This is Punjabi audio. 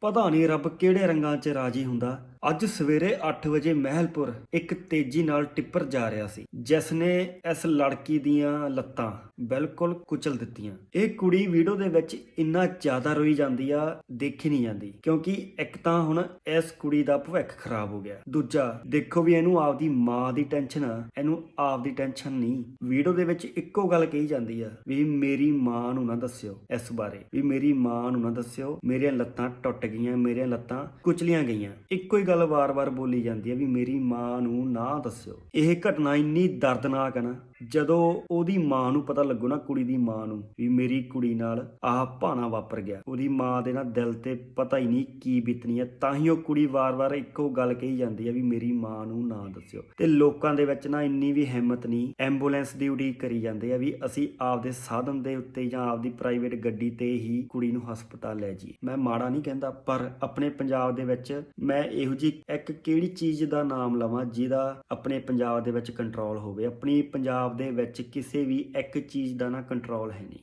ਪਤਾ ਨਹੀਂ ਰੱਬ ਕਿਹੜੇ ਰੰਗਾਂ 'ਚ ਰਾਜੀ ਹੁੰਦਾ। ਅੱਜ ਸਵੇਰੇ 8 ਵਜੇ ਮਹਿਲਪੁਰ ਇੱਕ ਤੇਜ਼ੀ ਨਾਲ ਟਿੱਪਰ ਜਾ ਰਿਹਾ ਸੀ ਜਿਸ ਨੇ ਇਸ ਲੜਕੀ ਦੀਆਂ ਲੱਤਾਂ ਬਿਲਕੁਲ ਕੁਚਲ ਦਿੱਤੀਆਂ। ਇਹ ਕੁੜੀ ਵੀਡੀਓ ਦੇ ਵਿੱਚ ਇੰਨਾ ਜ਼ਿਆਦਾ ਰੋਈ ਜਾਂਦੀ ਆ, ਦੇਖੀ ਨਹੀਂ ਜਾਂਦੀ, ਕਿਉਂਕਿ ਇੱਕ ਤਾਂ ਹੁਣ ਇਸ ਕੁੜੀ ਦਾ ਭਵਿੱਖ ਖਰਾਬ ਹੋ ਗਿਆ। ਦੂਜਾ, ਦੇਖੋ ਵੀ ਇਹਨੂੰ ਆਪਦੀ ਮਾਂ ਦੀ ਟੈਨਸ਼ਨ ਆ, ਇਹਨੂੰ ਆਪਦੀ ਟੈਨਸ਼ਨ ਨਹੀਂ। ਵੀਡੀਓ ਦੇ ਵਿੱਚ ਇੱਕੋ ਗੱਲ ਕਹੀ ਜਾਂਦੀ ਆ ਵੀ ਮੇਰੀ ਮਾਂ ਨੂੰ ਨਾ ਦੱਸਿਓ ਇਸ ਬਾਰੇ, ਵੀ ਮੇਰੀ ਮਾਂ ਨੂੰ ਨਾ ਦੱਸਿਓ, ਮੇਰੀਆਂ ਲੱਤਾਂ ਟੁੱਟ ਗਈਆਂ, ਮੇਰੀਆਂ ਲੱਤਾਂ ਕੁਚਲੀਆਂ ਗਈਆਂ। ਇੱਕੋ ਹੀ ਗੱਲ ਗੱਲ ਵਾਰ-ਵਾਰ ਬੋਲੀ ਜਾਂਦੀ ਹੈ ਵੀ ਮੇਰੀ ਮਾਂ ਨੂੰ ਨਾ ਦੱਸਿਓ। ਇਹ ਘਟਨਾ ਇੰਨੀ ਦਰਦਨਾਕ ਹੈ ਨਾ, ਜਦੋਂ ਉਹਦੀ ਮਾਂ ਨੂੰ ਪਤਾ ਲੱਗੋ ਨਾ, ਕੁੜੀ ਦੀ ਮਾਂ ਨੂੰ, ਵੀ ਮੇਰੀ ਕੁੜੀ ਨਾਲ ਆਹ ਭਾਣਾ ਵਾਪਰ ਗਿਆ। ਉਹਦੀ ਮਾਂ ਦੇ ਨਾ ਦਿਲ ਤੇ ਪਤਾ ਹੀ ਨਹੀਂ ਕੀ ਬੀਤਣੀ ਹੈ, ਤਾਂ ਹੀ ਉਹ ਕੁੜੀ ਵਾਰ-ਵਾਰ ਇੱਕੋ ਗੱਲ ਕਹੀ ਜਾਂਦੀ ਹੈ ਵੀ ਮੇਰੀ ਮਾਂ ਨੂੰ ਨਾ ਦੱਸਿਓ। ਤੇ ਲੋਕਾਂ ਦੇ ਵਿੱਚ ਨਾ ਇੰਨੀ ਵੀ ਹਿੰਮਤ ਨਹੀਂ, ਐਂਬੂਲੈਂਸ ਦੀ ਉਡੀਕ ਕਰੀ ਜਾਂਦੇ ਆ ਵੀ ਅਸੀਂ ਆਪਦੇ ਸਾਧਨ ਦੇ ਉੱਤੇ ਜਾਂ ਆਪਦੀ ਪ੍ਰਾਈਵੇਟ ਗੱਡੀ ਤੇ ਹੀ ਕੁੜੀ ਨੂੰ ਹਸਪਤਾਲ ਲੈ ਜਾਈਏ। ਮੈਂ ਮਾੜਾ ਨਹੀਂ ਕਹਿੰਦਾ, ਪਰ ਆਪਣੇ ਪੰਜਾਬ ਦੇ ਵਿੱਚ ਮੈਂ ਇਹੋ ਜਿਹੀ ਜੀ, ਇੱਕ ਕਿਹੜੀ ਚੀਜ਼ ਦਾ ਨਾਮ ਲਵਾਂ ਜਿਹਦਾ ਆਪਣੇ ਪੰਜਾਬ ਦੇ ਵਿੱਚ ਕੰਟਰੋਲ ਹੋਵੇ? ਆਪਣੀ ਪੰਜਾਬ ਦੇ ਵਿੱਚ ਕਿਸੇ ਵੀ ਇੱਕ ਚੀਜ਼ ਦਾ ਨਾ ਕੰਟਰੋਲ ਹੈ ਨਹੀਂ।